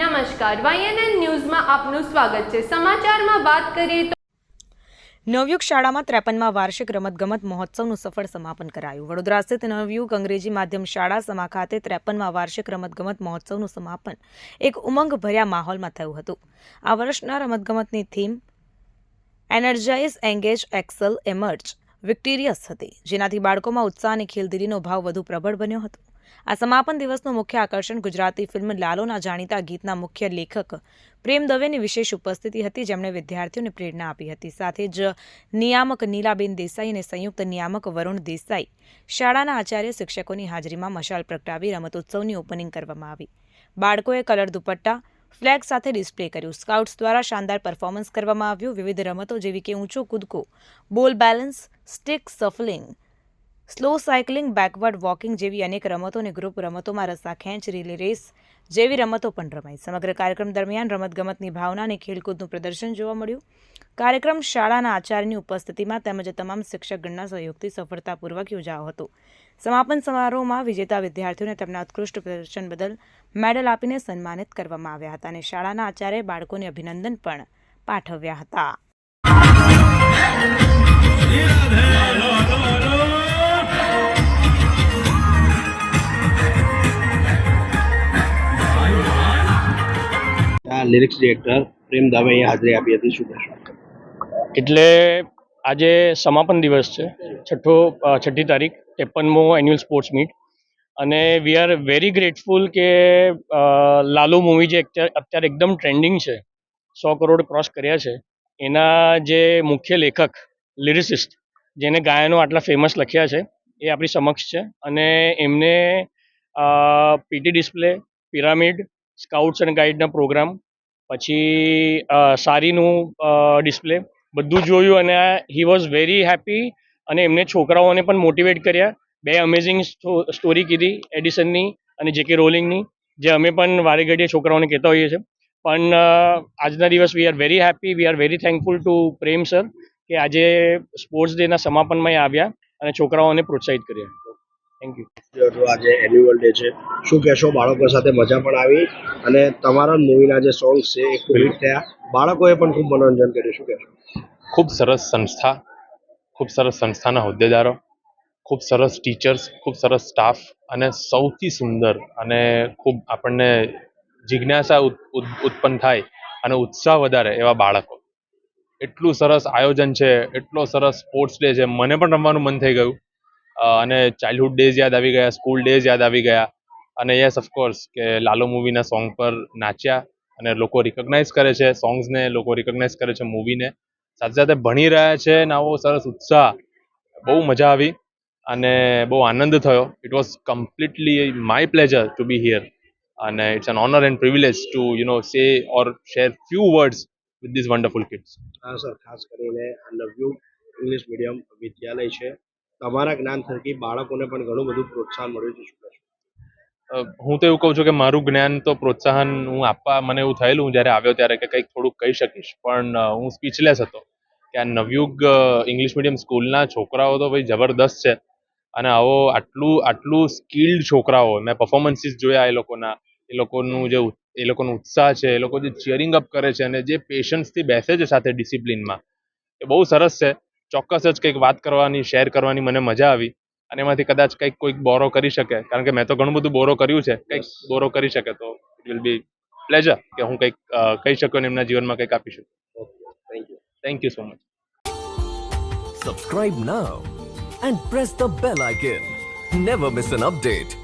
નમસ્કાર, વાયએનએન ન્યૂઝમાં આપનું સ્વાગત છે. સમાચારમાં વાત કરીએ તો નવયુગ શાળામાં ત્રેપનમાં વાર્ષિક રમતગમત મહોત્સવનું સફળ સમાપન કરાયું. વડોદરા સ્થિત નવયુગ અંગ્રેજી માધ્યમ શાળા સમા ખાતે ત્રેપનમાં વાર્ષિક રમતગમત મહોત્સવનું સમાપન એક ઉમંગભર્યા માહોલમાં થયું હતું. આ વર્ષના રમતગમતની theme energize engage excel, emerge, victorious હતી, જેનાથી બાળકોમાં ઉત્સાહ અને ખેલદીલીનો ભાવ વધુ પ્રબળ બન્યો હતો. આ સમાપન દિવસનું મુખ્ય આકર્ષણ ગુજરાતી ફિલ્મ લાલોના જાણીતા ગીતના મુખ્ય લેખક પ્રેમ દવેની વિશેષ ઉપસ્થિતિ હતી, જેમણે વિદ્યાર્થીઓને પ્રેરણા આપી હતી. સાથે જ નિયામક નીલાબેન દેસાઈ અને સંયુક્ત નિયામક વરુણ દેસાઈ શાળાના આચાર્ય શિક્ષકોની હાજરીમાં મશાલ પ્રગટાવી રમતોત્સવની ઓપનિંગ કરવામાં આવી. બાળકોએ કલર દુપટ્ટા, ફ્લેગ સાથે ડિસ્પ્લે કર્યું. સ્કાઉટ્સ દ્વારા શાનદાર પરફોર્મન્સ કરવામાં આવ્યું. વિવિધ રમતો જેવી કે ઊંચો કૂદકો, ball balance, stick shuffling slow cycling, backward walking જેવી અનેક રમતો અને ગ્રુપ રમતોમાં રસ્સા ખેંચ, રીલે રેસ જેવી રમતો પણ રમાઈ સમગ્ર કાર્યક્રમ દરમિયાન રમતગમતની ભાવના અને ખેલકૂદનું પ્રદર્શન જોવા મળ્યું. કાર્યક્રમ શાળાના આચાર્યની ઉપસ્થિતિમાં તેમજ તમામ શિક્ષકગણના સહયોગથી સફળતાપૂર્વક યોજાયો હતો. સમાપન સમારોહમાં વિજેતા વિદ્યાર્થીઓને તેમના ઉત્કૃષ્ટ પ્રદર્શન બદલ મેડલ આપીને સન્માનિત કરવામાં આવ્યા હતા અને શાળાના આચાર્ય બાળકોને અભિનંદન પણ પાઠવ્યા હતા. લિરિક્સ ડિરેક્ટર પ્રેમ દવે હાજરી આપી હતી. શું એટલે આજે સમાપન દિવસ છે. છઠ્ઠો છઠ્ઠી તારીખ, ત્રેપનમો એન્યુઅલ સ્પોર્ટ્સ મીટ અને વી આર વેરી ગ્રેટફુલ કે લાલુ મૂવી જે અત્યારે એકદમ ટ્રેન્ડિંગ છે, સો કરોડ ક્રોસ કર્યા છે. એના જે મુખ્ય લેખક લિરિસિસ્ટ જેને ગાયનો આટલા ફેમસ લખ્યા છે, એ આપણી સમક્ષ છે. અને એમને PT display pyramid scouts and ગાઈડના programme પછી સારીનું ડિસ્પ્લે બધું જોયું અને હી વોઝ વેરી હેપી અને એમને છોકરાઓને પણ મોટિવેટ કર્યા. બે અમેઝિંગ સ્ટોરી કીધી એડિસનની અને જે કે રોલિંગની, જે અમે પણ વારે ઘડીએ છોકરાઓને કહેતા હોઈએ છીએ. પણ આજના દિવસ we are very happy we are very thankful to Prem sir કે આજે સ્પોર્ટ્સ ડેના સમાપનમાં આવ્યા અને છોકરાઓને પ્રોત્સાહિત કર્યા. થેન્ક યુ આજે એન્યુઅલ ડે છે. શું કહેશો? બાળકો સાથે મજા પણ આવી અને તમારા મૂવીના જે સોંગ છે, એ ખૂબ હિટ થયા. બાળકોએ પણ ખૂબ મનોરંજન કર્યું. શું કહેશો? ખૂબ સરસ સંસ્થા, ખૂબ સરસ સંસ્થાના હોદ્દેદારો, ખૂબ સરસ ટીચર્સ ખૂબ સરસ સ્ટાફ અને સૌથી સુંદર અને ખૂબ આપણને જિજ્ઞાસા ઉત- ઉત- ઉત્પન્ન થાય અને ઉત્સાહ વધારે એવા બાળકો. એટલું સરસ આયોજન છે, એટલો સરસ સ્પોર્ટ્સ ડે છે. મને પણ રમવાનું મન થઈ ગયું. અને ચાઇલ્ડહુડ ડેઝ યાદ આવી ગયા સ્કૂલ ડેઝ યાદ આવી ગયા. અને યસ ઓફકોર્સ કે લાલો મૂવીના સોંગ પર નાચ્યા અને લોકો રિકોગ્નાઇઝ કરે છે સોંગ્સને લોકો રિકોગ્નાઇઝ કરે છે મૂવીને સાથે સાથે ભણી રહ્યા છે ને આવો સરસ ઉત્સાહ. બહુ મજા આવી અને બહુ આનંદ થયો. It was completely my pleasure to be here અને it's an honour and privilege to you know say or share few words with this wonderful kids હા સર ખાસ કરીને આ યુ ઇંગ્લિશ મીડિયમ વિદ્યાલય છે. તમારા જ્ઞાન થકી બાળકોને પણ ઘણું બધું પ્રોત્સાહન મળ્યું છે. હું તો એવું કહું છું કે મારું જ્ઞાન તો પ્રોત્સાહન હું આપવા, મને એવું થયેલું હું જ્યારે આવ્યો ત્યારે કે કંઈક થોડુંક કહી શકીશ. પણ હું સ્પીચલેસ હતો કે આ નવયુગ ઇંગ્લિશ મીડિયમ સ્કૂલના છોકરાઓ તો ભાઈ જબરદસ્ત છે. અને આવો આટલું આટલું સ્કિલ્ડ છોકરાઓ, મેં પરફોર્મન્સીસ જોયા એ લોકોના, એ લોકોનું જે એ લોકોનો ઉત્સાહ છે, એ લોકો જે ચિયરિંગ અપ કરે છે અને જે પેશન્સથી બેસે છે સાથે ડિસિપ્લિનમાં એ બહુ સરસ છે. ચોક્કસ જ કંઈક વાત કરવાની શેર કરવાની મને મજા આવી. અને એમાંથી કદાચ કંઈક કોઈક બોરો કરી શકે. કારણ કે મેં તો ઘણું બધું બોરો કર્યું છે. કંઈક બોરો કરી શકે તો ઇટ વિલ બી પ્લેઝર કે હું કંઈક કહી શકું અને એમના જીવનમાં કંઈક આપી શકું. Thank you thank you so much Subscribe now and press the bell icon never miss an update.